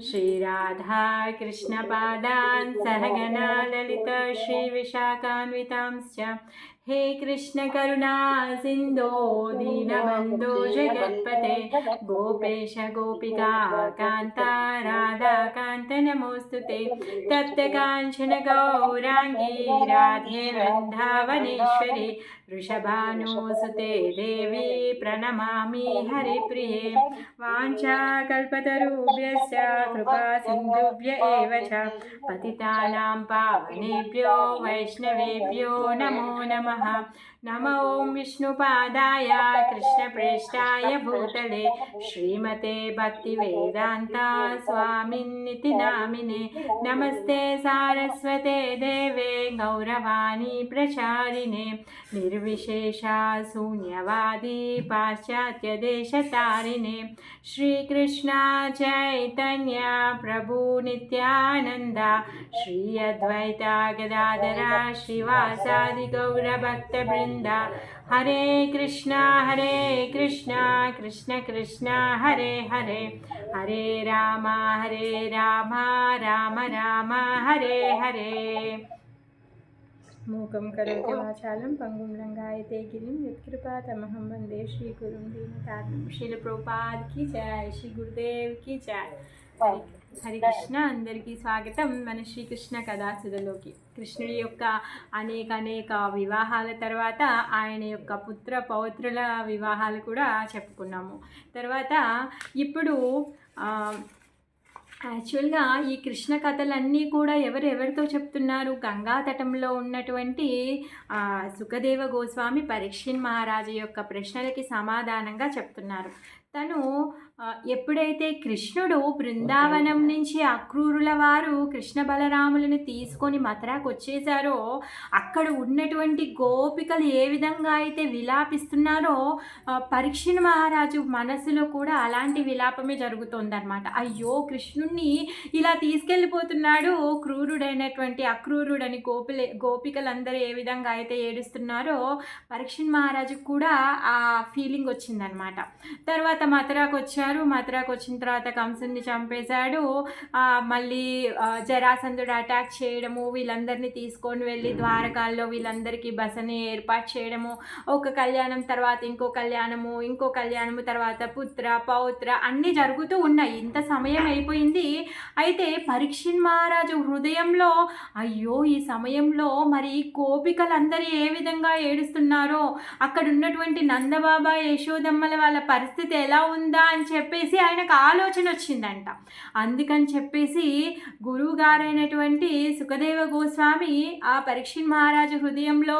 श्रीराधा कृष्णपादान् सहगना ललित श्रीविशाखान्वितांश्च हे कृष्णकरुणा सिन्धो, दीनबन्धो, जगत्पते, गोपेश, गोपिका, कान्ता राधाकान्त नमोऽस्तु ते तप्तकाञ्चन, गौराङ्गी, राधे, वृन्दावनेश्वरी, वृषभानुसुते, देवी, प्रणमामि, हरिप्रिये। वाञ्छाकल्पतरुभ्यश्च कृपा, सिन्धुभ्य एव च। पतितानां पावनेभ्यो, वैष्णवेभ्यो, नमो नमः। नम ॐ विष्णुपादाय कृष्णप्रेष्ठाय भूतले श्रीमते भक्तिवेदान्ता स्वामिन्निति नामिने। नमस्ते सारस्वते देवे गौरवाणी प्रचारिणे। निर्विशेषा शून्यवादी पाश्चात्यदेशतारिणे। श्रीकृष्णा चैतन्य प्रभु नित्यानन्दा। श्री अद्वैता गदाधरा श्रीवासादि గోవింద హరే కృష్ణ హరే కృష్ణ కృష్ణ కృష్ణ హరే హరే. హరే రామ హరే రామ రామ రామ హరే హరే. మూకం కరోచమాచాలం పంగుం రంగాయతే గిరిం యత్కృపా తమహం వందే శ్రీ గురుం దీనతాత్మ శిల ప్రోపాద్కి జయ శ్రీ గురుదేవ్కి జయ హరి కృష్ణ అందరికీ స్వాగతం. మన శ్రీకృష్ణ కథాసుధలోకి. కృష్ణుడి యొక్క అనేక అనేక వివాహాల తర్వాత ఆయన యొక్క పుత్ర పౌత్రుల వివాహాలు కూడా చెప్పుకున్నాము. తర్వాత ఇప్పుడు యాక్చువల్గా ఈ కృష్ణ కథలన్నీ కూడా ఎవరెవరితో చెప్తున్నారు? గంగా తటంలో ఉన్నటువంటి సుఖదేవ గోస్వామి పరీక్షిన్ మహారాజు యొక్క ప్రశ్నలకి సమాధానంగా చెప్తున్నారు. తను ఎప్పుడైతే కృష్ణుడు బృందావనం నుంచి అక్రూరుల వారు కృష్ణ బలరాములను తీసుకొని మథురాకు వచ్చేసారో అక్కడ ఉన్నటువంటి గోపికలు ఏ విధంగా అయితే విలాపిస్తున్నారో పరీక్షణ మహారాజు మనసులో కూడా అలాంటి విలాపమే జరుగుతోందన్నమాట. అయ్యో కృష్ణుణ్ణి ఇలా తీసుకెళ్ళిపోతున్నాడు. క్రూరుడైనటువంటి అక్రూరుడని గోపిల గోపికలందరూ ఏ విధంగా అయితే ఏడుస్తున్నారో పరీక్షణ మహారాజు కూడా ఆ ఫీలింగ్ వచ్చిందనమాట తర్వాత మథురాకు వచ్చారు. మథురాకు వచ్చిన తర్వాత కంసుని చంపేశాడు. మళ్ళీ జరాసంధుడు అటాక్ చేయడము వీళ్ళందరినీ తీసుకొని వెళ్ళి ద్వారకాల్లో వీళ్ళందరికీ బసని ఏర్పాటు చేయడము ఒక కళ్యాణం తర్వాత ఇంకో కళ్యాణము ఇంకో కళ్యాణము తర్వాత పుత్ర పౌత్ర అన్నీ జరుగుతూ ఉన్నాయి. ఇంత సమయం అయిపోయింది. అయితే పరీక్షిన్ మహారాజు హృదయంలో అయ్యో ఈ సమయంలో మరి కోపికలందరూ ఏ విధంగా ఏడుస్తున్నారో? అక్కడ ఉన్నటువంటి నందబాబా యశోదమ్మల వాళ్ళ పరిస్థితి ఎలా ఉందా అని చెప్పేసి ఆయనకు ఆలోచన వచ్చిందంట. అందుకని చెప్పేసి గురువు గారైనటువంటి సుఖదేవ గోస్వామి ఆ పరీక్షిన్ మహారాజు హృదయంలో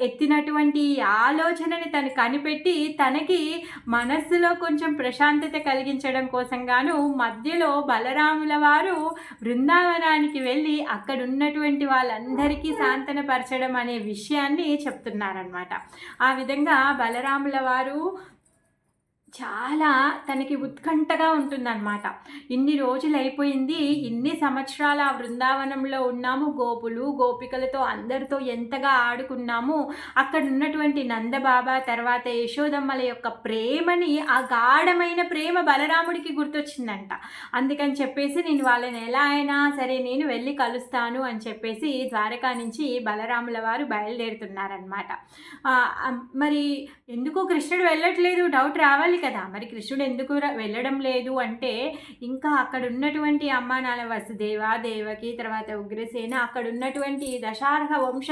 ఎత్తినటువంటి ఆలోచనని తను కనిపెట్టి తనకి మనస్సులో కొంచెం ప్రశాంతత కలిగించడం కోసం గాను మధ్యలో బలరాముల వారు బృందావనానికి వెళ్ళి అక్కడ ఉన్నటువంటి వాళ్ళందరికీ సాంతనపరచడం అనే విషయాన్ని చెప్తున్నారనమాట ఆ విధంగా బలరాముల వారు చాలా తనకి ఉత్కంఠగా ఉంటుందన్నమాట. ఇన్ని రోజులు అయిపోయింది ఇన్ని సంవత్సరాలు ఆ బృందావనంలో ఉన్నాము గోపులు గోపికలతో అందరితో ఎంతగా ఆడుకున్నాము అక్కడ ఉన్నటువంటి నందబాబా తర్వాత యశోదమ్మల యొక్క ప్రేమని ఆ గాఢమైన ప్రేమ బలరాముడికి గుర్తొచ్చిందంట. అందుకని చెప్పేసి నేను వాళ్ళని ఎలా అయినా సరే నేను వెళ్ళి కలుస్తాను అని చెప్పేసి ద్వారకా నుంచి బలరాముల వారు బయలుదేరుతున్నారనమాట మరి ఎందుకు కృష్ణుడు వెళ్ళట్లేదు డౌట్ రావాలి కదా. మరి కృష్ణుడు ఎందుకు వెళ్ళడం లేదు అంటే ఇంకా అక్కడ ఉన్నటువంటి అమ్మ నాన్న వసుదేవ దేవకి తర్వాత ఉగ్రసేన అక్కడ ఉన్నటువంటి దశార్హ వంశ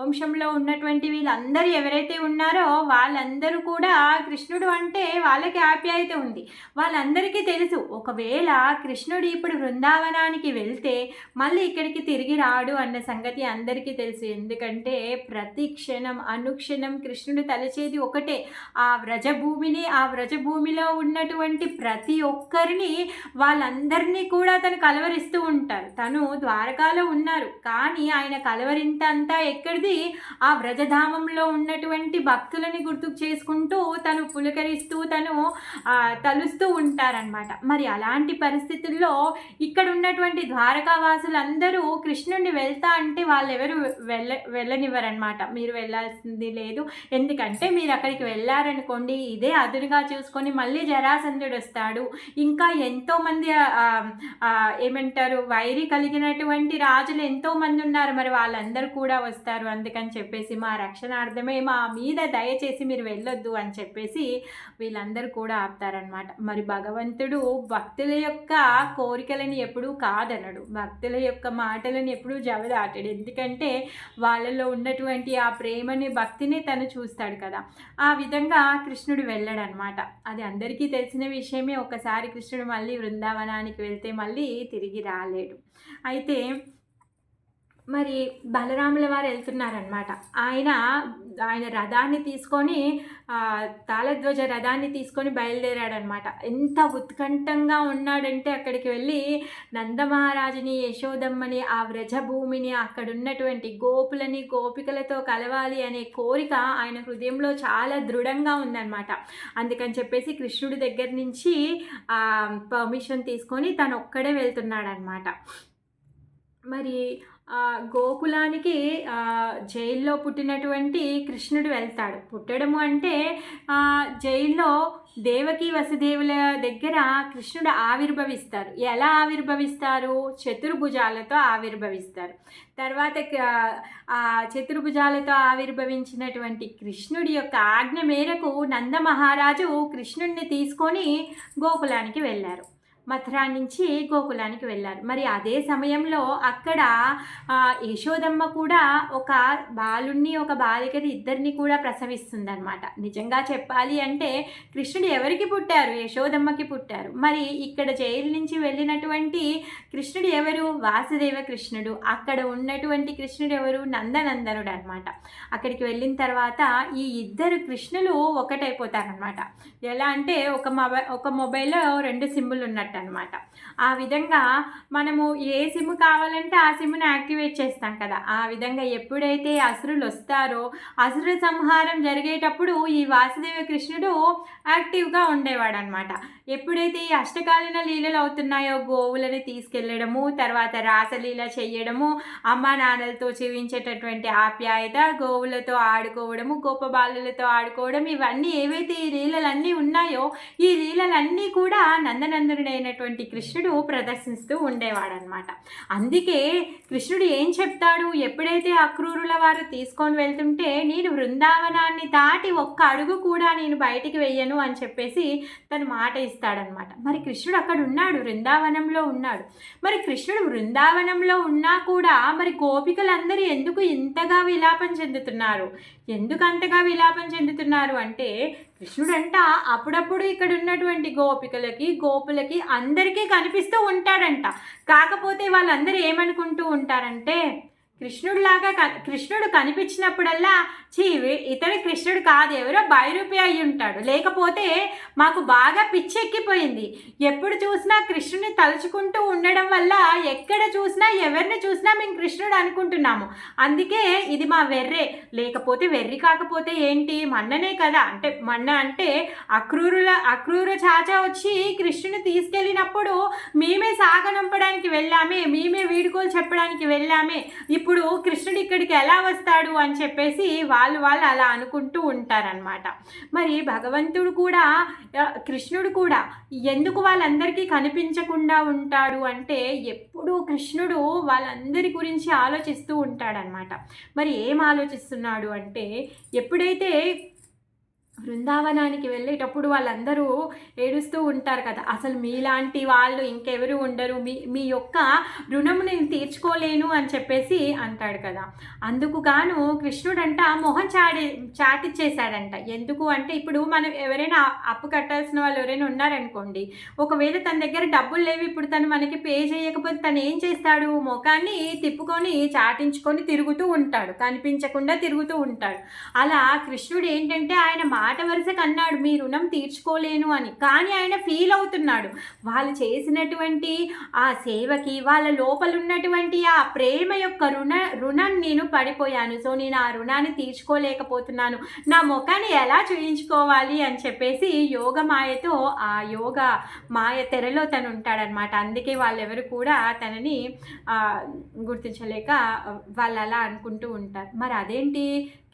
వంశంలో ఉన్నటువంటి వీళ్ళందరూ ఎవరైతే ఉన్నారో వాళ్ళందరూ కూడా కృష్ణుడు అంటే వాళ్ళకి ఆప్యాయత ఉంది. వాళ్ళందరికీ తెలుసు ఒకవేళ కృష్ణుడు ఇప్పుడు బృందావనానికి వెళ్తే మళ్ళీ ఇక్కడికి తిరిగి రాడు అన్న సంగతి అందరికీ తెలుసు. ఎందుకంటే ప్రతి క్షణం అనుక్షణం కృష్ణుడు తలచేది ఒకటే. ఆ వ్రజభూమిని ఆ వ్రజభూమిలో ఉన్నటువంటి ప్రతి ఒక్కరిని వాళ్ళందరినీ కూడా తను కలవరిస్తూ ఉంటారు తను ద్వారకాలో ఉన్నారు. కానీ ఆయన కలవరింత అంతా ఎక్కడిది? ఆ వ్రజధామంలో ఉన్నటువంటి భక్తులని గుర్తుకు చేసుకుంటూ తను పులకరిస్తూ తను తలుస్తూ ఉంటారనమాట మరి అలాంటి పరిస్థితుల్లో ఇక్కడ ఉన్నటువంటి ద్వారకావాసులందరూ కృష్ణుడిని వెళ్తా అంటే వాళ్ళు ఎవరు వెళ్ళ వెళ్ళనివ్వరనమాట మీరు వెళ్ళాల్సింది లేదు. ఎందుకంటే మీరు అక్కడికి వెళ్ళారనుకోండి ఇదే అదునుగా చూ చూసుకొని మళ్ళీ జరాసంధుడు వస్తాడు ఇంకా ఎంతోమంది ఏమంటారు వైరి కలిగినటువంటి రాజులు ఎంతోమంది ఉన్నారు. మరి వాళ్ళందరూ కూడా వస్తారు అందుకని చెప్పేసి మా రక్షణార్థమే మా మీద దయచేసి మీరు వెళ్ళొద్దు అని చెప్పేసి వీళ్ళందరూ కూడా ఆపుతారనమాట మరి భగవంతుడు భక్తుల యొక్క కోరికలని ఎప్పుడూ కాదనడు. భక్తుల యొక్క మాటలను ఎప్పుడూ జవదాటడు. ఎందుకంటే వాళ్ళలో ఉన్నటువంటి ఆ ప్రేమని భక్తిని తను చూస్తాడు కదా. ఆ విధంగా కృష్ణుడు వెళ్ళాడనమాట అది అందరికీ తెలిసిన విషయమే. ఒకసారి కృష్ణుడు మళ్ళీ బృందావనానికి వెళ్తే మళ్ళీ తిరిగి రాలేడు. అయితే మరి బలరాముల వారు వెళ్తున్నారనమాట ఆయన ఆయన రథాన్ని తీసుకొని తాళధ్వజ రథాన్ని తీసుకొని బయలుదేరాడనమాట ఎంత ఉత్కంఠంగా ఉన్నాడంటే అక్కడికి వెళ్ళి నందమహారాజుని యశోదమ్మని ఆ వ్రజభూమిని అక్కడ ఉన్నటువంటి గోపులని గోపికలతో కలవాలి అనే కోరిక ఆయన హృదయంలో చాలా దృఢంగా ఉందన్నమాట. అందుకని చెప్పేసి కృష్ణుడి దగ్గర నుంచి పర్మిషన్ తీసుకొని తను ఒక్కడే వెళ్తున్నాడనమాట మరి గోకులానికి జైల్లో పుట్టినటువంటి కృష్ణుడు వెళ్తాడు. పుట్టడము అంటే జైల్లో దేవకి వసుదేవుల దగ్గర కృష్ణుడు ఆవిర్భవిస్తారు. ఎలా ఆవిర్భవిస్తారు? చతుర్భుజాలతో ఆవిర్భవిస్తారు. తర్వాత చతుర్భుజాలతో ఆవిర్భవించినటువంటి కృష్ణుడి యొక్క ఆజ్ఞ మేరకు నందమహారాజు కృష్ణుడిని తీసుకొని గోకులానికి వెళ్ళారు. మథురా నుంచి గోకులానికి వెళ్ళారు. మరి అదే సమయంలో అక్కడ యశోదమ్మ కూడా ఒక బాలుణ్ణి ఒక బాలికని ఇద్దరిని కూడా ప్రసవిస్తుందన్నమాట. నిజంగా చెప్పాలి అంటే కృష్ణుడు ఎవరికి పుట్టారు? యశోదమ్మకి పుట్టారు. మరి ఇక్కడ జైలు నుంచి వెళ్ళినటువంటి కృష్ణుడు ఎవరు? వాసుదేవ కృష్ణుడు. అక్కడ ఉన్నటువంటి కృష్ణుడు ఎవరు? నందనందనుడు అనమాట అక్కడికి వెళ్ళిన తర్వాత ఈ ఇద్దరు కృష్ణులు ఒకటైపోతారనమాట ఎలా అంటే ఒక మొబైల్ ఒక మొబైల్లో రెండు సిమ్ములు ఉన్నట్టు అనమాట ఆ విధంగా మనము ఏ సిమ్ కావాలంటే ఆ సిమ్ని యాక్టివేట్ చేస్తాం కదా. ఆ విధంగా ఎప్పుడైతే అసురులు వస్తారో అసురు సంహారం జరిగేటప్పుడు ఈ వాసుదేవ కృష్ణుడు యాక్టివ్గా ఉండేవాడు అనమాట ఎప్పుడైతే ఈ అష్టకాలీన లీలలు అవుతున్నాయో గోవులని తీసుకెళ్ళడము తర్వాత రాసలీల చేయడము అమ్మా నాన్నలతో జీవించేటటువంటి ఆప్యాయత గోవులతో ఆడుకోవడము గొప్ప బాలులతో ఆడుకోవడం ఇవన్నీ ఏవైతే ఈ లీలలన్నీ ఉన్నాయో ఈ లీలలన్నీ కూడా అయినటువంటి కృష్ణుడు ప్రదర్శిస్తూ ఉండేవాడనమాట అందుకే కృష్ణుడు ఏం చెప్తాడు? ఎప్పుడైతే అక్రూరుల వారు తీసుకొని వెళ్తుంటే నేను బృందావనాన్ని దాటి ఒక్క అడుగు కూడా నేను బయటికి వెయ్యను అని చెప్పేసి తను మాట ఇస్తాడనమాట మరి కృష్ణుడు అక్కడ ఉన్నాడు బృందావనంలో ఉన్నాడు. మరి కృష్ణుడు బృందావనంలో ఉన్నా కూడా మరి గోపికలందరూ ఎందుకు ఇంతగా విలాపం చెందుతున్నారు? ఎందుకు అంతగా విలాపం చెందుతున్నారు అంటే కృష్ణుడంట అప్పుడప్పుడు ఇక్కడ ఉన్నటువంటి గోపికలకి గోపులకి అందరికీ కనిపిస్తూ ఉంటాడంట. కాకపోతే వాళ్ళందరూ ఏమనుకుంటూ ఉంటారంటే కృష్ణుడిలాగా కృష్ణుడు కనిపించినప్పుడల్లా చీ ఇతడు కృష్ణుడు కాదు ఎవరో బైరూపి అయి ఉంటాడు. లేకపోతే మాకు బాగా పిచ్చెక్కిపోయింది. ఎప్పుడు చూసినా కృష్ణుని తలుచుకుంటూ ఉండడం వల్ల ఎక్కడ చూసినా ఎవరిని చూసినా మేము కృష్ణుడు అనుకుంటున్నాము. అందుకే ఇది మా వెర్రే. లేకపోతే వెర్రి కాకపోతే ఏంటి? మన్ననే కదా. అంటే మన్న అంటే అక్రూరుల అక్రూరు చాచా వచ్చి కృష్ణుని తీసుకెళ్ళినప్పుడు మేమే సాగనంపడానికి వెళ్ళామే మేమే వీడుకోలు చెప్పడానికి వెళ్ళామే. ఇప్పుడు ఇప్పుడు కృష్ణుడు ఇక్కడికి ఎలా వస్తాడు అని చెప్పేసి వాళ్ళు వాళ్ళు అలా అనుకుంటూ ఉంటారనమాట మరి భగవంతుడు కూడా కృష్ణుడు కూడా ఎందుకు వాళ్ళందరికీ కనిపించకుండా ఉంటాడు అంటే ఎప్పుడూ కృష్ణుడు వాళ్ళందరి గురించి ఆలోచిస్తూ ఉంటాడనమాట మరి ఏం ఆలోచిస్తున్నాడు అంటే ఎప్పుడైతే బృందావనానికి వెళ్ళేటప్పుడు వాళ్ళందరూ ఏడుస్తూ ఉంటారు కదా. అసలు మీలాంటి వాళ్ళు ఇంకెవరు ఉండరు. మీ మీ యొక్క రుణము నేను తీర్చుకోలేను అని చెప్పేసి అంటాడు కదా. అందుకు గాను కృష్ణుడంట మొహం చాడి చాటిచ్చేశాడంట. ఎందుకు అంటే ఇప్పుడు మనం ఎవరైనా అప్పు కట్టాల్సిన వాళ్ళు ఎవరైనా ఉన్నారనుకోండి ఒకవేళ తన దగ్గర డబ్బులు లేవు ఇప్పుడు తను మనకి పే చేయకపోతే తను ఏం చేస్తాడు? ముఖాన్ని తిప్పుకొని చాటించుకొని తిరుగుతూ ఉంటాడు. కనిపించకుండా తిరుగుతూ ఉంటాడు. అలా కృష్ణుడు ఏంటంటే ఆయన మా మాట వరుసకు అన్నాడు మీ రుణం తీర్చుకోలేను అని. కానీ ఆయన ఫీల్ అవుతున్నాడు. వాళ్ళు చేసినటువంటి ఆ సేవకి వాళ్ళ లోపల ఉన్నటువంటి ఆ ప్రేమ యొక్క రుణ రుణం నేను పడిపోయాను. సో నేను ఆ రుణాన్ని తీర్చుకోలేకపోతున్నాను. నా ముఖాన్ని ఎలా చూయించుకోవాలి అని చెప్పేసి యోగ మాయతో ఆ యోగ మాయ తెరలో తను ఉంటాడనమాట అందుకే వాళ్ళెవరు కూడా తనని గుర్తించలేక వాళ్ళు అలా అనుకుంటూ ఉంటారు. మరి అదేంటి?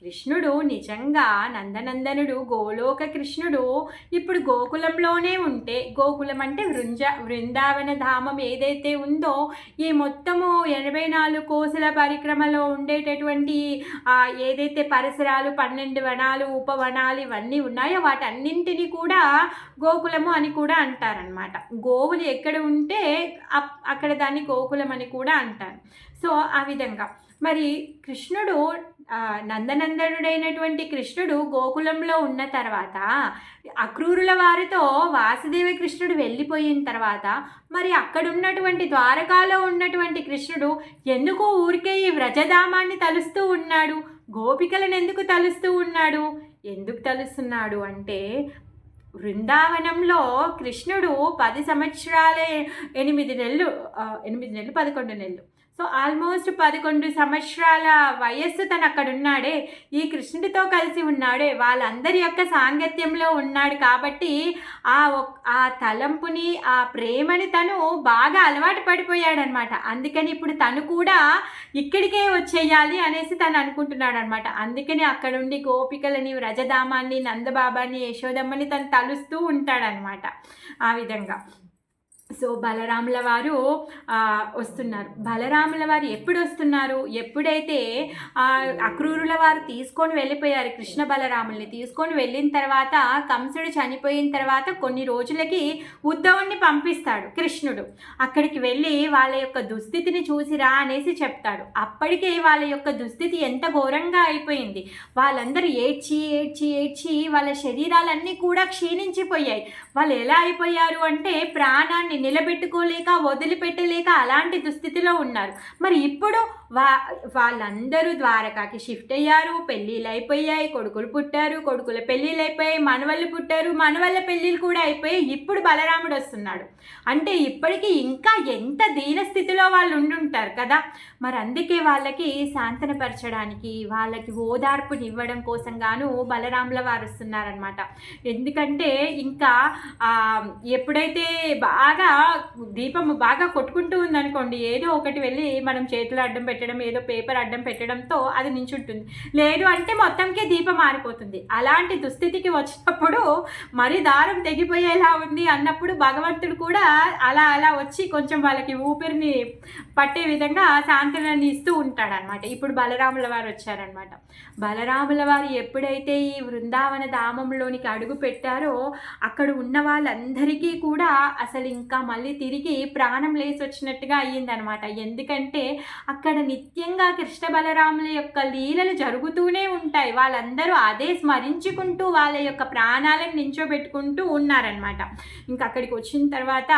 కృష్ణుడు నిజంగా నందనందనుడు గోలోక కృష్ణుడు. ఇప్పుడు గోకులంలోనే ఉంటే గోకులం అంటే వృంజ వృందావన ధామం ఏదైతే ఉందో ఈ మొత్తము ఎనభై నాలుగు కోసల పరిక్రమలో ఉండేటటువంటి ఏదైతే పరిసరాలు పన్నెండు వనాలు ఉపవనాలు ఇవన్నీ ఉన్నాయో వాటన్నింటినీ కూడా గోకులము అని కూడా అంటారనమాట గోవులు ఎక్కడ ఉంటే అప్- అక్కడ దాన్ని గోకులం అని కూడా అంటారు. సో ఆ విధంగా. మరి కృష్ణుడు నందనందనుడైనటువంటి కృష్ణుడు గోకులంలో ఉన్న తర్వాత అక్రూరుల వారితో వాసుదేవ కృష్ణుడు వెళ్ళిపోయిన తర్వాత మరి అక్కడ ఉన్నటువంటి ద్వారకాలో ఉన్నటువంటి కృష్ణుడు ఎందుకు ఊరికే ఈ వ్రజధామాన్ని తలుస్తూ ఉన్నాడు? గోపికలను ఎందుకు తలుస్తూ ఉన్నాడు? ఎందుకు తలుస్తున్నాడు అంటే బృందావనంలో కృష్ణుడు పది సంవత్సరాలే ఎనిమిది నెలలు ఎనిమిది నెలలు పదకొండు నెలలు సో ఆల్మోస్ట్ పదకొండు సంవత్సరాల వయస్సు తను అక్కడ ఉన్నాడే ఈ కృష్ణుడితో కలిసి ఉన్నాడే. వాళ్ళందరి యొక్క సాంగత్యంలో ఉన్నాడు కాబట్టి ఆ ఒక్- ఆ తలంపుని ఆ ప్రేమని తను బాగా అలవాటు పడిపోయాడనమాట. అందుకని ఇప్పుడు తను కూడా ఇక్కడికే వచ్చేయాలి అనేసి తను అనుకుంటున్నాడు అనమాట అందుకని అక్కడుండి గోపికలని వ్రజధామాన్ని నందబాబాని యశోదమ్మని తను తలుస్తూ ఉంటాడనమాట. ఆ విధంగా. సో బలరాముల వారు వస్తున్నారు. బలరాముల వారు ఎప్పుడు వస్తున్నారు? ఎప్పుడైతే అక్రూరుల వారు తీసుకొని వెళ్ళిపోయారు కృష్ణ బలరాముల్ని తీసుకొని వెళ్ళిన తర్వాత కంసుడు చనిపోయిన తర్వాత కొన్ని రోజులకి ఉద్ధవుణ్ణి పంపిస్తాడు కృష్ణుడు. అక్కడికి వెళ్ళి వాళ్ళ యొక్క దుస్థితిని చూసిరా అనేసి చెప్తాడు. అప్పటికే వాళ్ళ యొక్క దుస్థితి ఎంత ఘోరంగా అయిపోయింది. వాళ్ళందరూ ఏడ్చి ఏడ్చి ఏడ్చి వాళ్ళ శరీరాలన్నీ కూడా క్షీణించిపోయాయి. వాళ్ళు ఎలా అయిపోయారు అంటే ప్రాణాన్ని నిలబెట్టుకోలేక వదిలిపెట్టలేక అలాంటి దుస్థితిలో ఉన్నారు. మరి ఇప్పుడు వా వాళ్ళందరూ ద్వారకాకి షిఫ్ట్ అయ్యారు పెళ్ళిళ్ళు అయిపోయాయి కొడుకులు పుట్టారు కొడుకుల పెళ్ళిళ్ళు అయిపోయాయి మనవళ్ళు పుట్టారు మనవళ్ళ పెళ్ళిళ్ళు కూడా అయిపోయాయి ఇప్పుడు బలరాముడు వస్తున్నాడు. అంటే ఇప్పటికీ ఇంకా ఎంత దీన స్థితిలో వాళ్ళు ఉండుంటారు కదా? మరి అందుకే వాళ్ళకి శాంతనపరచడానికి వాళ్ళకి ఓదార్పునివ్వడం కోసం గాను బలరాముల వారు వస్తున్నారనమాట ఎందుకంటే ఇంకా ఎప్పుడైతే బాగా దీపం బాగా కొట్టుకుంటూ ఉందనుకోండి ఏదో ఒకటి వెళ్ళి మనం చేతులు అడ్డం పెట్టడం ఏదో పేపర్ అడ్డం పెట్టడంతో అది నించుంటుంది. లేదు అంటే మొత్తంకే దీపం మారిపోతుంది అలాంటి దుస్థితికి వచ్చినప్పుడు మరి దారం తెగిపోయేలా ఉంది అన్నప్పుడు భగవంతుడు కూడా అలా అలా వచ్చి కొంచెం వాళ్ళకి ఊపిరిని పట్టే విధంగా శాంతనాన్ని ఇస్తూ ఉంటాడనమాట ఇప్పుడు బలరాముల వారు వచ్చారనమాట బలరాముల వారు ఎప్పుడైతే ఈ వృందావన ధామంలోనికి అడుగు పెట్టారో అక్కడ ఉన్న వాళ్ళందరికీ కూడా అసలు ఇంకా మళ్ళీ తిరిగి ప్రాణం లేచి వచ్చినట్టుగా అయ్యిందనమాట ఎందుకంటే అక్కడ నిత్యంగా కృష్ణ బలరాముల యొక్క లీలలు జరుగుతూనే ఉంటాయి. వాళ్ళందరూ అదే స్మరించుకుంటూ వాళ్ళ యొక్క ప్రాణాలను నించోబెట్టుకుంటూ ఉన్నారనమాట ఇంకా అక్కడికి వచ్చిన తర్వాత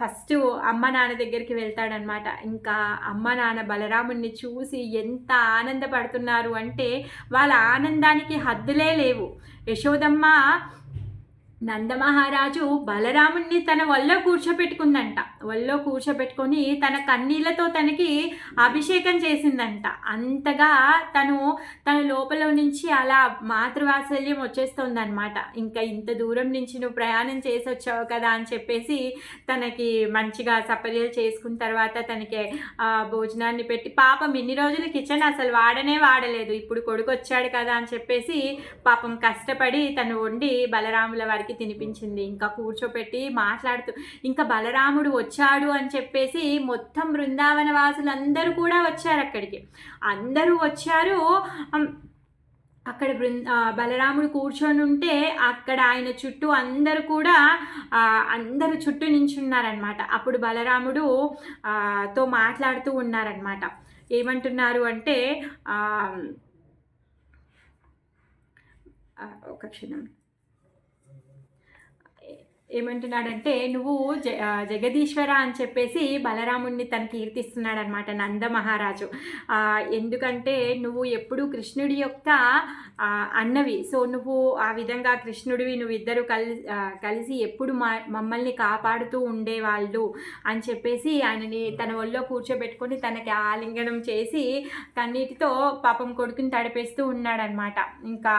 ఫస్ట్ అమ్మ నాన్న దగ్గరికి వెళ్తాడనమాట ఇంకా అమ్మ నాన్న బలరాముడిని చూసి ఎంత ఆనందపడుతున్నారు అంటే వాళ్ళ ఆనందానికి హద్దులే లేవు. యశోదమ్మ నందమహారాజు బలరాముణ్ణి తన వల్ల కూర్చోపెట్టుకుందంట. వల్లో కూర్చోపెట్టుకొని తన కన్నీళ్ళతో తనకి అభిషేకం చేసిందంట. అంతగా తను తన లోపల నుంచి అలా మాతృవాత్సల్యం వచ్చేస్తుందనమాట ఇంకా ఇంత దూరం నుంచి నువ్వు ప్రయాణం చేసి వచ్చావు కదా అని చెప్పేసి తనకి మంచిగా సపర్యలు చేసుకున్న తర్వాత తనకి ఆ, భోజనాన్ని పెట్టి పాపం ఇన్ని రోజులు కిచెన్ అసలు వాడనే వాడలేదు. ఇప్పుడు కొడుకు వచ్చాడు కదా అని చెప్పేసి పాపం కష్టపడి తను వండి బలరాముల వారికి తినిపించింది. ఇంకా కూర్చోపెట్టి మాట్లాడుతూ ఇంకా బలరాముడు వచ్చాడు అని చెప్పేసి మొత్తం బృందావన వాసులందరూ కూడా వచ్చారు అక్కడికి. అందరూ వచ్చారు. అక్కడ బృంద బలరాముడు కూర్చొని ఉంటే అక్కడ ఆయన చుట్టూ అందరూ కూడా అందరు అందరూ చుట్టూ నించున్నారనమాట అప్పుడు బలరాముడు తో మాట్లాడుతూ ఉన్నారనమాట ఏమంటున్నారు అంటే ఒక క్షణం. ఏమంటున్నాడంటే నువ్వు జ జగదీశ్వర అని చెప్పేసి బలరాముణ్ణి తను కీర్తిస్తున్నాడు అనమాట నంద మహారాజు ఎందుకంటే నువ్వు ఎప్పుడు కృష్ణుడి యొక్క అన్నవి. సో నువ్వు ఆ విధంగా కృష్ణుడివి నువ్వు ఇద్దరు కలి కలిసి ఎప్పుడు మా మమ్మల్ని కాపాడుతూ ఉండేవాళ్ళు అని చెప్పేసి ఆయనని తన ఒళ్ళో కూర్చోబెట్టుకొని తనకి ఆలింగనం చేసి కన్నీటితో పాపం కొడుకుని తడిపేస్తూ ఉన్నాడనమాట. ఇంకా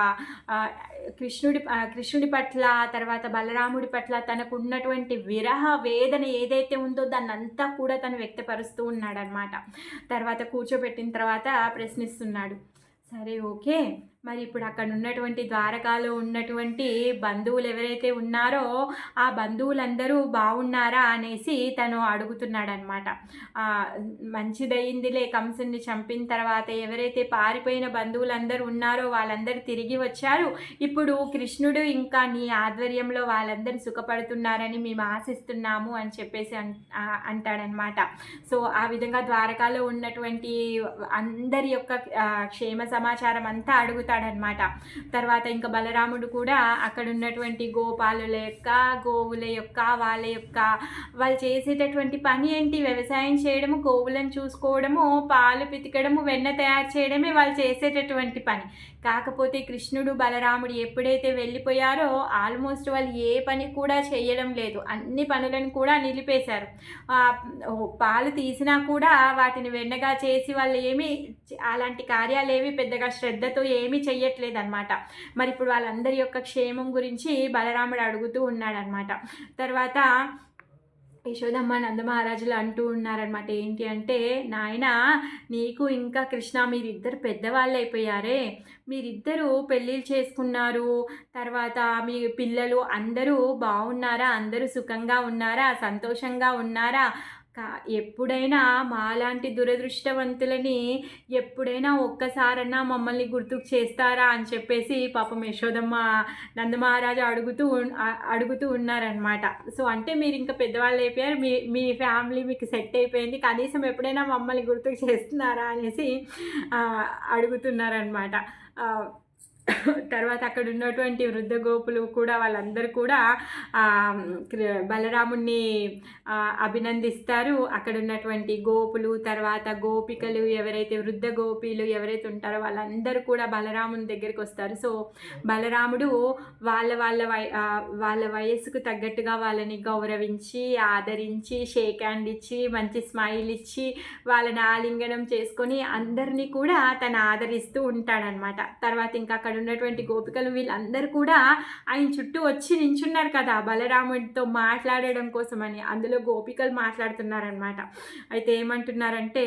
కృష్ణుడి కృష్ణుడి పట్ల తర్వాత బలరాముడి పట్ల తనకు ఉన్నటువంటి విరహ వేదన ఏదైతే ఉందో దాన్ని అంతా కూడా తను వ్యక్తపరుస్తూ ఉన్నాడనమాట తర్వాత కూర్చోబెట్టిన తర్వాత ప్రశ్నిస్తున్నాడు. సరే ఓకే. మరి ఇప్పుడు అక్కడ ఉన్నటువంటి ద్వారకాలో ఉన్నటువంటి బంధువులు ఎవరైతే ఉన్నారో ఆ బంధువులందరూ బాగున్నారా అనేసి తను అడుగుతున్నాడనమాట మంచిదయ్యిందిలే కంసుని చంపిన తర్వాత ఎవరైతే పారిపోయిన బంధువులందరూ ఉన్నారో వాళ్ళందరూ తిరిగి వచ్చారు. ఇప్పుడు కృష్ణుడు ఇంకా నీ ఆధ్వర్యంలో వాళ్ళందరూ సుఖపడుతున్నారని మేము ఆశిస్తున్నాము అని చెప్పేసి అంటాడనమాట సో ఆ విధంగా ద్వారకాలో ఉన్నటువంటి అందరి యొక్క క్షేమ సమాచారం అంతా అడుగుతాడు. చెప్తాడనమాట తర్వాత ఇంకా బలరాముడు కూడా అక్కడ ఉన్నటువంటి గోపాలుల యొక్క గోవుల యొక్క వాళ్ళ యొక్క వాళ్ళు చేసేటటువంటి పని ఏంటి? వ్యవసాయం చేయడము గోవులను చూసుకోవడము పాలు పితికడము వెన్న తయారు చేయడమే వాళ్ళు చేసేటటువంటి పని. కాకపోతే కృష్ణుడు బలరాముడు ఎప్పుడైతే వెళ్ళిపోయారో ఆల్మోస్ట్ వాళ్ళు ఏ పని కూడా చేయడం లేదు. అన్ని పనులను కూడా నిలిపేశారు. పాలు తీసినా కూడా వాటిని వెన్నగా చేసి వాళ్ళు ఏమి అలాంటి కార్యాలు ఏమి పెద్దగా శ్రద్ధతో ఏమి చెయ్యట్లేదు అనమాట మరి ఇప్పుడు వాళ్ళందరి యొక్క క్షేమం గురించి బలరాముడు అడుగుతూ ఉన్నాడనమాట తర్వాత యశోదమ్మ నందమహారాజులు అంటూ ఉన్నారనమాట ఏంటి అంటే నాయన నీకు ఇంకా కృష్ణ మీరిద్దరు పెద్దవాళ్ళు అయిపోయారే మీరిద్దరూ పెళ్ళిళ్ళు చేసుకున్నారు. తర్వాత మీ పిల్లలు అందరూ బాగున్నారా? అందరూ సుఖంగా ఉన్నారా? సంతోషంగా ఉన్నారా? కా ఎప్పుడైనా మాలాంటి దురదృష్టవంతులని ఎప్పుడైనా ఒక్కసారన్నా మమ్మల్ని గుర్తుకు చేస్తారా అని చెప్పేసి పాపం యశోదమ్మ నందమహారాజు అడుగుతూ అడుగుతూ ఉన్నారనమాట సో అంటే మీరు ఇంకా పెద్దవాళ్ళు అయిపోయారు మీ మీ ఫ్యామిలీ మీకు సెట్ అయిపోయింది కనీసం ఎప్పుడైనా మమ్మల్ని గుర్తుకు చేస్తున్నారా అనేసి అడుగుతున్నారనమాట తర్వాత అక్కడ ఉన్నటువంటి వృద్ధ గోపులు కూడా వాళ్ళందరూ కూడా బలరాముణ్ణి అభినందిస్తారు. అక్కడ ఉన్నటువంటి గోపులు తర్వాత గోపికలు ఎవరైతే వృద్ధ గోపీలు ఎవరైతే ఉంటారో వాళ్ళందరూ కూడా బలరాముని దగ్గరికి వస్తారు. సో బలరాముడు వాళ్ళ వాళ్ళ వాళ్ళ వయస్సుకు తగ్గట్టుగా వాళ్ళని గౌరవించి ఆదరించి షేక్ హ్యాండ్ ఇచ్చి మంచి స్మైల్ ఇచ్చి వాళ్ళని ఆలింగనం చేసుకొని అందరినీ కూడా తను ఆదరిస్తూ ఉంటాడనమాట తర్వాత ఇంకా అక్కడ ఉన్నటువంటి గోపికలు వీళ్ళందరూ కూడా ఆయన చుట్టూ వచ్చి నించున్నారు కదా బలరాముడితో మాట్లాడడం కోసమని. అందులో గోపికలు మాట్లాడుతున్నారనమాట అయితే ఏమంటున్నారంటే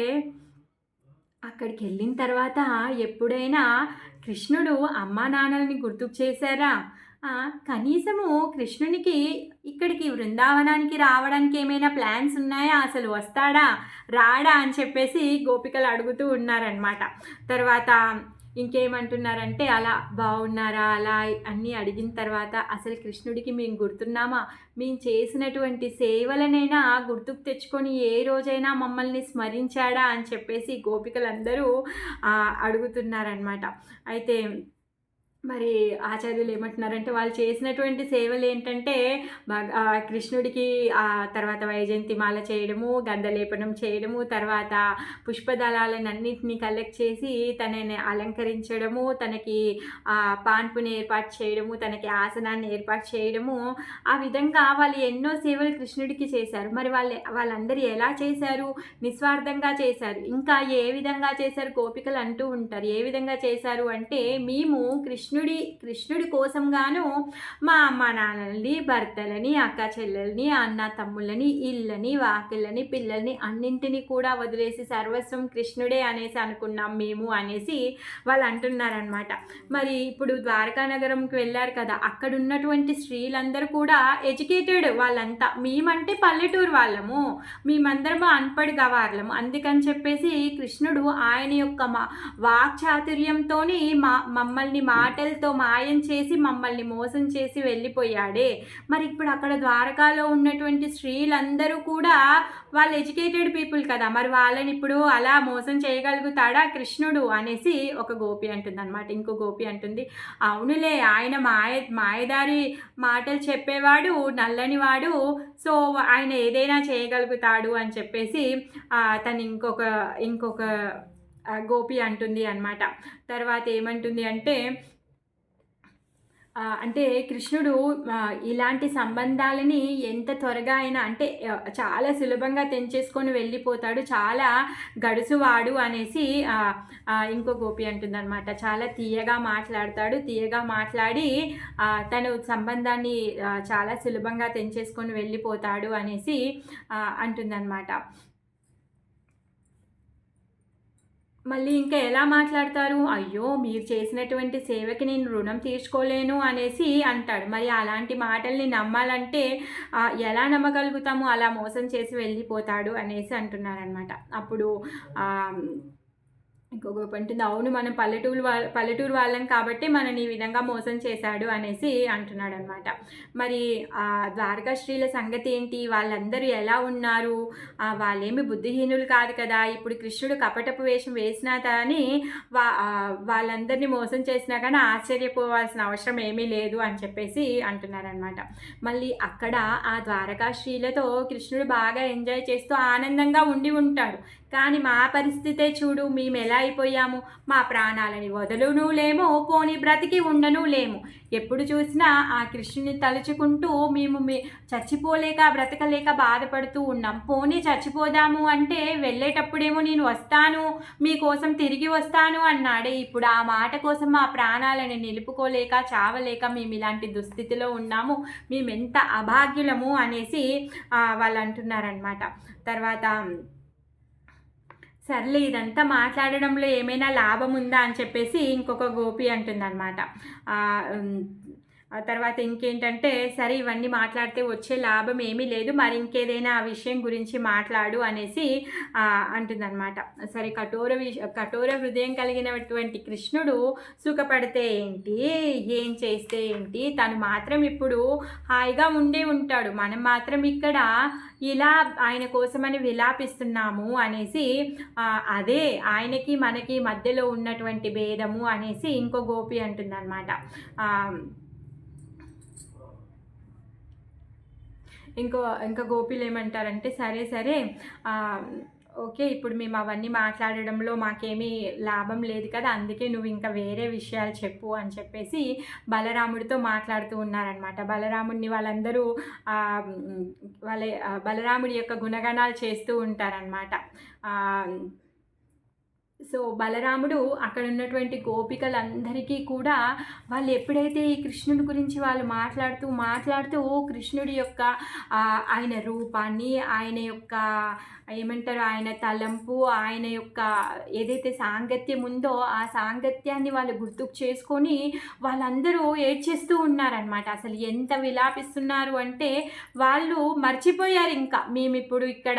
అక్కడికి వెళ్ళిన తర్వాత ఎప్పుడైనా కృష్ణుడు అమ్మా నాన్నల్ని గుర్తుకు చేశారా? కనీసము కృష్ణునికి ఇక్కడికి బృందావనానికి రావడానికి ఏమైనా ప్లాన్స్ ఉన్నాయా? అసలు వస్తాడా? రాడా? అని చెప్పేసి గోపికలు అడుగుతూ ఉన్నారనమాట తర్వాత ఇంకేమంటున్నారంటే అలా బాగున్నారా అలా అన్నీ అడిగిన తర్వాత అసలు కృష్ణుడికి మేము గుర్తున్నామా? మేము చేసినటువంటి సేవలనైనా గుర్తుకు తెచ్చుకొని ఏ రోజైనా మమ్మల్ని స్మరించాడా? అని చెప్పేసి గోపికలందరూ అడుగుతున్నారనమాట అయితే మరి ఆచార్యులు ఏమంటున్నారంటే వాళ్ళు చేసినటువంటి సేవలు ఏంటంటే కృష్ణుడికి ఆ తర్వాత వైజయంతి మాల చేయడము గంధలేపనం చేయడము తర్వాత పుష్పదళాలను అన్నింటినీ కలెక్ట్ చేసి తనని అలంకరించడము తనకి పాన్పుని ఏర్పాటు చేయడము తనకి ఆసనాన్ని ఏర్పాటు చేయడము. ఆ విధంగా వాళ్ళు ఎన్నో సేవలు కృష్ణుడికి చేశారు. మరి వాళ్ళు వాళ్ళందరూ ఎలా చేశారు? నిస్వార్థంగా చేశారు. ఇంకా ఏ విధంగా చేశారు? గోపికలు అంటూ ఉంటారు. ఏ విధంగా చేశారు అంటే మేము కృష్ణ కృష్ణుడి కృష్ణుడి కోసం గాను మా అమ్మ నాన్నలని భర్తలని అక్క చెల్లెల్ని అన్న తమ్ముళ్ళని ఇళ్ళని వాకిళ్ళని పిల్లల్ని అన్నింటినీ కూడా వదిలేసి సర్వస్వం కృష్ణుడే అనేసి అనుకున్నాం మేము అనేసి వాళ్ళు అంటున్నారనమాట మరి ఇప్పుడు ద్వారకా నగరంకి వెళ్ళారు కదా అక్కడ ఉన్నటువంటి స్త్రీలందరూ కూడా ఎడ్యుకేటెడ్ వాళ్ళంతా. మేమంటే పల్లెటూరు వాళ్ళము. మేమందరము అన్పడి గవార్లము అందుకని చెప్పేసి కృష్ణుడు ఆయన యొక్క మా వాక్చాతుర్యంతో మా మమ్మల్ని మాట మాటలతో మాయం చేసి మమ్మల్ని మోసం చేసి వెళ్ళిపోయాడే. మరి ఇప్పుడు అక్కడ ద్వారకాలో ఉన్నటువంటి స్త్రీలందరూ కూడా వాళ్ళు ఎడ్యుకేటెడ్ పీపుల్ కదా. మరి వాళ్ళని ఇప్పుడు అలా మోసం చేయగలుగుతాడా కృష్ణుడు అనేసి ఒక గోపి అంటుంది అనమాట ఇంకో గోపి అంటుంది అవునులే ఆయన మాయ మాయదారి మాటలు చెప్పేవాడు నల్లని వాడు సో ఆయన ఏదైనా చేయగలుగుతాడు అని చెప్పేసి తను ఇంకొక ఇంకొక గోపి అంటుంది అనమాట తర్వాత ఏమంటుంది అంటే అంటే కృష్ణుడు ఇలాంటి సంబంధాలని ఎంత త్వరగా అయినా అంటే చాలా సులభంగా తెంచేసుకొని వెళ్ళిపోతాడు. చాలా గడుసువాడు అనేసి ఇంకో గోపి అంటుందన్నమాట. చాలా తీయగా మాట్లాడతాడు. తీయగా మాట్లాడి తను సంబంధాన్ని చాలా సులభంగా తెంచేసుకొని వెళ్ళిపోతాడు అనేసి అంటుందన్నమాట. మళ్ళీ ఇంకా ఎలా మాట్లాడతారు? అయ్యో మీరు చేసినటువంటి సేవకి నేను రుణం తీర్చుకోలేను అనేసి అంటాడు. మరి అలాంటి మాటల్ని నమ్మాలంటే ఎలా నమ్మగలుగుతాము? అలా మోసం చేసి వెళ్ళిపోతాడు అనేసి అంటున్నారనమాట అప్పుడు ఇంకొక ఉంటుంది అవును మనం పల్లెటూరు వాళ్ళ పల్లెటూరు వాళ్ళం కాబట్టి మనని ఈ విధంగా మోసం చేశాడు అనేసి అంటున్నాడు అనమాట మరి ఆ ద్వారకా సంగతి ఏంటి? వాళ్ళందరూ ఎలా ఉన్నారు? వాళ్ళేమి బుద్ధిహీనులు కాదు కదా. ఇప్పుడు కృష్ణుడు కపటపు వేషం వేసినా కానీ వా వాళ్ళందరినీ మోసం చేసినా కానీ ఆశ్చర్యపోవాల్సిన అవసరం ఏమీ లేదు అని చెప్పేసి అంటున్నారనమాట. మళ్ళీ అక్కడ ఆ ద్వారకాశ్రీలతో కృష్ణుడు బాగా ఎంజాయ్ చేస్తూ ఆనందంగా ఉండి ఉంటాడు. కానీ మా పరిస్థితే చూడు మేము ఎలా అయిపోయాము? మా ప్రాణాలని వదలును లేము పోని బ్రతికి ఉండను లేము ఎప్పుడు చూసినా ఆ కృష్ణుని తలుచుకుంటూ మేము మీ చచ్చిపోలేక బ్రతకలేక బాధపడుతూ ఉన్నాం. పోనీ చచ్చిపోదాము అంటే వెళ్ళేటప్పుడేమో నేను వస్తాను మీకోసం తిరిగి వస్తాను అన్నాడే. ఇప్పుడు ఆ మాట కోసం మా ప్రాణాలని నిలుపుకోలేక చావలేక మేము ఇలాంటి దుస్థితిలో ఉన్నాము. మేము ఎంత అభాగ్యులము అనేసి వాళ్ళు అంటున్నారనమాట తర్వాత సర్లే ఇదంతా మాట్లాడడంలో ఏమైనా లాభం ఉందా అని చెప్పేసి ఇంకొక గోపి అంటుందన్నమాట. తర్వాత ఇంకేంటంటే సరే ఇవన్నీ మాట్లాడితే వచ్చే లాభం ఏమీ లేదు మరి ఇంకేదైనా ఆ విషయం గురించి మాట్లాడు అనేసి అంటుందన్నమాట. సరే కఠోర విష కఠోర హృదయం కలిగినటువంటి కృష్ణుడు సుఖపడితే ఏంటి? ఏం చేస్తే ఏంటి? తను మాత్రం ఇప్పుడు హాయిగా ఉండే ఉంటాడు. మనం మాత్రం ఇక్కడ ఇలా ఆయన కోసమని విలాపిస్తున్నాము అనేసి అదే ఆయనకి మనకి మధ్యలో ఉన్నటువంటి భేదము అనేసి ఇంకో గోపి అంటుందన్నమాట. ఇంకో ఇంకా గోపిలు ఏమంటారంటే సరే సరే ఓకే ఇప్పుడు మేము అవన్నీ మాట్లాడడంలో మాకేమీ లాభం లేదు కదా అందుకే నువ్వు ఇంకా వేరే విషయాలు చెప్పు అని చెప్పేసి బలరాముడితో మాట్లాడుతూ ఉన్నారనమాట బలరాముడిని వాళ్ళందరూ వాళ్ళ బలరాముడి యొక్క గుణగణాలు చేస్తూ ఉంటారనమాట సో బలరాముడు అక్కడ ఉన్నటువంటి గోపికలందరికీ కూడా వాళ్ళు ఎప్పుడైతే ఈ కృష్ణుడి గురించి వాళ్ళు మాట్లాడుతూ మాట్లాడుతూ కృష్ణుడి యొక్క ఆయన రూపాన్ని ఆయన యొక్క ఏమంటారు ఆయన తలంపు ఆయన యొక్క ఏదైతే సాంగత్యం ఉందో ఆ సాంగత్యాన్ని వాళ్ళు గుర్తుకు చేసుకొని వాళ్ళందరూ ఏడ్చేస్తూ ఉన్నారనమాట అసలు ఎంత విలాపిస్తున్నారు అంటే వాళ్ళు మర్చిపోయారు ఇంకా. మేము ఇప్పుడు ఇక్కడ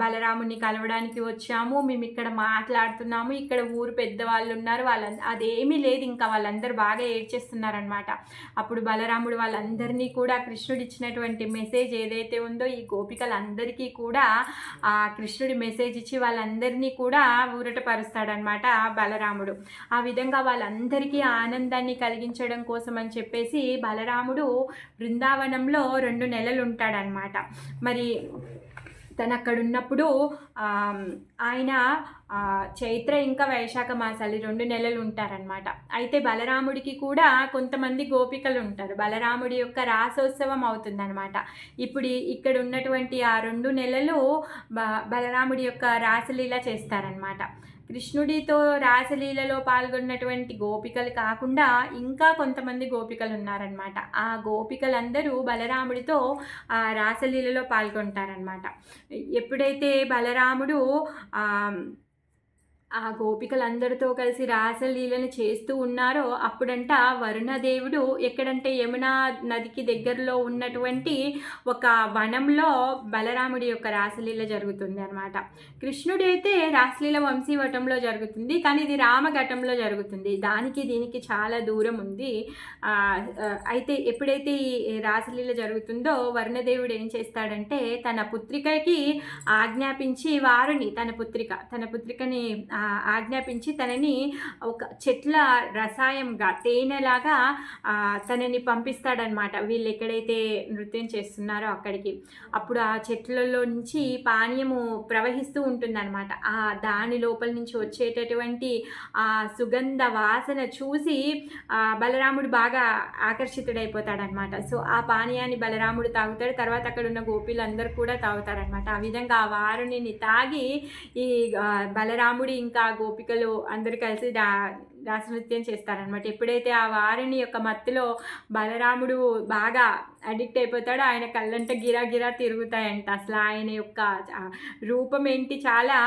బలరాముని కలవడానికి వచ్చాము మేము ఇక్కడ మాట్లాడుతున్నాము. ఇక్కడ ఊరు పెద్దవాళ్ళు ఉన్నారు. వాళ్ళ అదేమీ లేదు. ఇంకా వాళ్ళందరూ బాగా ఏడ్చేస్తున్నారనమాట. అప్పుడు బలరాముడు వాళ్ళందరినీ కూడా కృష్ణుడు ఇచ్చినటువంటి మెసేజ్ ఏదైతే ఉందో ఈ గోపికలందరికీ కూడా ఆ కృష్ణుడి మెసేజ్ ఇచ్చి వాళ్ళందరినీ కూడా ఊరటపరుస్తాడనమాట బలరాముడు. ఆ విధంగా వాళ్ళందరికీ ఆనందాన్ని కలిగించడం కోసం అని చెప్పేసి బలరాముడు బృందావనంలో రెండు నెలలు ఉంటాడనమాట. మరి తను అక్కడ ఉన్నప్పుడు ఆయన చైత్ర ఇంకా వైశాఖ మాసాలు రెండు నెలలు ఉంటారనమాట అయితే బలరాముడికి కూడా కొంతమంది గోపికలు ఉంటారు బలరాముడి యొక్క రాసోత్సవం అవుతుందనమాట ఇప్పుడు ఇక్కడ ఉన్నటువంటి ఆ రెండు నెలలు బ బలరాముడి యొక్క రాసలీల చేస్తారనమాట కృష్ణుడితో రాసలీలలో పాల్గొన్నటువంటి గోపికలు కాకుండా ఇంకా కొంతమంది గోపికలు ఉన్నారనమాట ఆ గోపికలందరూ బలరాముడితో ఆ రాసలీలలో పాల్గొంటారనమాట ఎప్పుడైతే బలరాముడు ఆ, గోపికలందరితో కలిసి రాసలీలను చేస్తూ ఉన్నారో అప్పుడంట వరుణదేవుడు ఎక్కడంటే యమునా నదికి దగ్గరలో ఉన్నటువంటి ఒక వనంలో బలరాముడి యొక్క రాసలీల జరుగుతుంది అనమాట కృష్ణుడు అయితే రాసలీల వంశీవటంలో జరుగుతుంది కానీ ఇది రామఘటంలో జరుగుతుంది. దానికి దీనికి చాలా దూరం ఉంది. అయితే ఎప్పుడైతే ఈ రాసలీల జరుగుతుందో వరుణదేవుడు ఏం చేస్తాడంటే తన పుత్రికకి ఆజ్ఞాపించి వారిని తన పుత్రిక తన పుత్రికని ఆజ్ఞాపించి తనని ఒక చెట్ల రసాయంగా తేనెలాగా తనని పంపిస్తాడనమాట వీళ్ళు ఎక్కడైతే నృత్యం చేస్తున్నారో అక్కడికి. అప్పుడు ఆ చెట్లలో నుంచి పానీయము ప్రవహిస్తూ ఉంటుందన్నమాట. ఆ దాని లోపల నుంచి వచ్చేటటువంటి ఆ సుగంధ వాసన చూసి బలరాముడు బాగా ఆకర్షితుడైపోతాడనమాట సో ఆ పానీయాన్ని బలరాముడు తాగుతాడు. తర్వాత అక్కడ ఉన్న గోపీలందరూ కూడా తాగుతారనమాట ఆ విధంగా ఆ వారుని తాగి ఈ బలరాముడి ఇంకా గోపికలు అందరు కలిసి డా రాసనృత్యం చేస్తారనమాట ఎప్పుడైతే ఆ వారిని యొక్క మత్తులో బలరాముడు బాగా అడిక్ట్ అయిపోతాడో ఆయన కళ్ళంట గిరా గిరా తిరుగుతాయంట. అసలు ఆయన యొక్క రూపం ఏంటి చాలా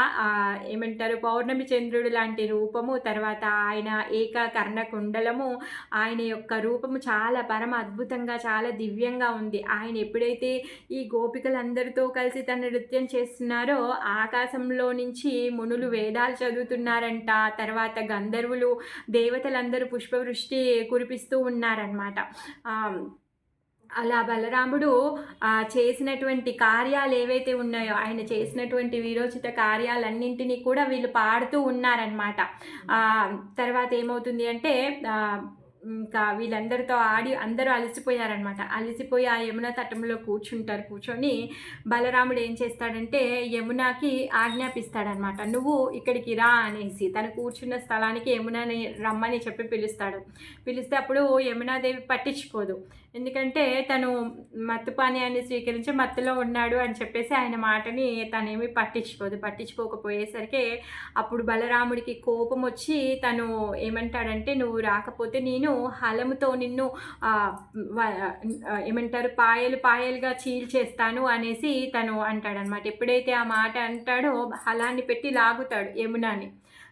ఏమంటారు పౌర్ణమి చంద్రుడు లాంటి రూపము తర్వాత ఆయన ఏక కర్ణ కుండలము ఆయన యొక్క రూపము చాలా పరమ అద్భుతంగా చాలా దివ్యంగా ఉంది. ఆయన ఎప్పుడైతే ఈ గోపికలందరితో కలిసి తన నృత్యం చేస్తున్నారో ఆకాశంలో నుంచి మునులు వేదాలు చదువుతున్నారంట. తర్వాత గంధర్వులు దేవతలందరూ పుష్పవృష్టి కురిపిస్తూ ఉన్నారనమాట అలా బలరాముడు చేసినటువంటి కార్యాలు ఏవైతే ఉన్నాయో ఆయన చేసినటువంటి వీరోచిత కార్యాలన్నింటినీ కూడా వీళ్ళు పాడుతూ ఉన్నారనమాట తర్వాత ఏమవుతుంది అంటే ఇంకా వీళ్ళందరితో ఆడి అందరూ అలసిపోయారనమాట అలసిపోయి ఆ యమున తటంలో కూర్చుంటారు కూర్చొని బలరాముడు ఏం చేస్తాడంటే యమునాకి ఆజ్ఞాపిస్తాడనమాట నువ్వు ఇక్కడికి రా అనేసి తను కూర్చున్న స్థలానికి యమునని రమ్మని చెప్పి పిలుస్తాడు. పిలిస్తే అప్పుడు యమునాదేవి పట్టించుకోదు. ఎందుకంటే తను మత్తు పానీయాన్ని స్వీకరించి మత్తులో ఉన్నాడు అని చెప్పేసి ఆయన మాటని తనేమి పట్టించుకోదు. పట్టించుకోకపోయేసరికి అప్పుడు బలరాముడికి కోపం వచ్చి తను ఏమంటాడంటే నువ్వు రాకపోతే నేను హలముతో నిన్ను ఏమంటారు పాయలు పాయలుగా చీల్చేస్తాను అనేసి తను అంటాడనమాట. ఎప్పుడైతే ఆ మాట అంటాడో హలాన్ని పెట్టి లాగుతాడు యమునాని.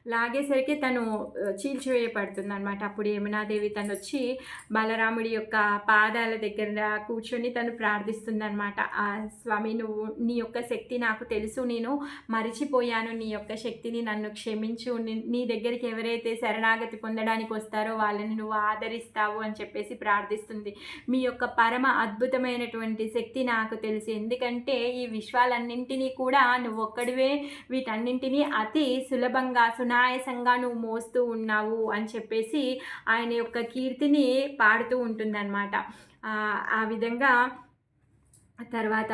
లాగేసరికి తను చీల్చివేయబడుతుంది అనమాట అప్పుడు యమునాదేవి తను వచ్చి బలరాముడి యొక్క పాదాల దగ్గర కూర్చొని తను ప్రార్థిస్తుంది అనమాట స్వామి నువ్వు నీ యొక్క శక్తి నాకు తెలుసు. నేను మరిచిపోయాను. నీ యొక్క శక్తిని నన్ను క్షమించు. నీ- నీ దగ్గరికి ఎవరైతే శరణాగతి పొందడానికి వస్తారో వాళ్ళని నువ్వు ఆదరిస్తావు అని చెప్పేసి ప్రార్థిస్తుంది. మీ యొక్క పరమ అద్భుతమైనటువంటి శక్తి నాకు తెలుసు. ఎందుకంటే ఈ విశ్వాలన్నింటినీ కూడా నువ్వు ఒక్కడివే వీటన్నింటినీ అతి సులభంగా సునాయసంగా నువ్వు మోస్తూ ఉన్నావు అని చెప్పేసి ఆయన యొక్క కీర్తిని పాడుతూ ఉంటుందన్నమాట. ఆ, ఆ విధంగా తర్వాత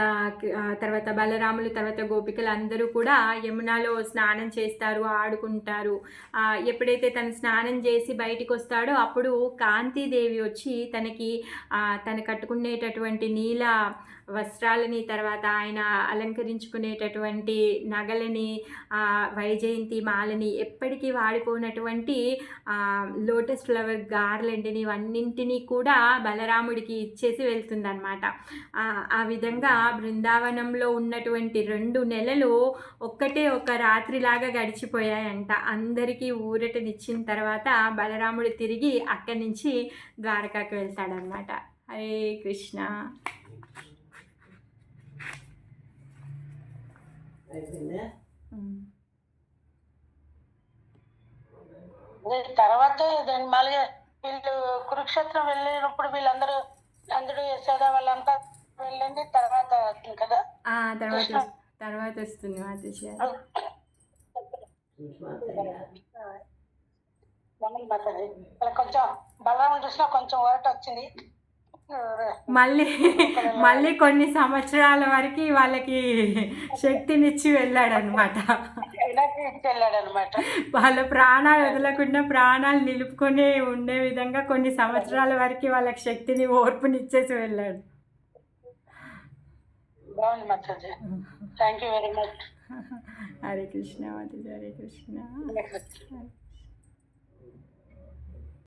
తర్వాత బలరాములు తర్వాత గోపికలు అందరూ కూడా యమునాలో స్నానం చేస్తారు ఆడుకుంటారు. ఎప్పుడైతే తను స్నానం చేసి బయటికి వస్తాడో అప్పుడు కాంతీదేవి వచ్చి తనకి తను కట్టుకునేటటువంటి నీల వస్త్రాలని తర్వాత ఆయన అలంకరించుకునేటటువంటి నగలని వైజయంతి మాలని ఎప్పటికీ వాడిపోయినటువంటి లోటస్ ఫ్లవర్ గార్లెండ్ని ఇవన్నింటినీ కూడా బలరాముడికి ఇచ్చేసి వెళ్తుందన్నమాట. ఆ, విధంగా బృందావనంలో ఉన్నటువంటి రెండు నెలలు ఒక్కటే ఒక రాత్రిలాగా గడిచిపోయాయంట. అందరికీ ఊరటనిచ్చిన తర్వాత బలరాముడు తిరిగి అక్కడి నుంచి ద్వారకాకు వెళ్తాడనమాట హరే కృష్ణ. అయిపోయిందా? తర్వాత దాని మళ్ళీ వీళ్ళు కురుక్షేత్రం వెళ్ళినప్పుడు వీళ్ళందరూ నందుడు యశోద వాళ్ళంతా వెళ్ళింది తర్వాత కదా? ఆ తర్వాత తర్వాత వస్తుంది కొంచెం బలరామం చూసినా కొంచెం ఊరట వచ్చింది. మళ్ళీ మళ్ళీ కొన్ని సంవత్సరాల వరకు వాళ్ళకి శక్తినిచ్చి వెళ్ళాడనమాట వాళ్ళ ప్రాణాలు వదలకుండా ప్రాణాలు నిలుపుకొని ఉండే విధంగా కొన్ని సంవత్సరాల వరకు వాళ్ళకి శక్తిని ఓర్పునిచ్చేసి వెళ్ళాడు. హరే కృష్ణ మాతాజీ హరే కృష్ణ.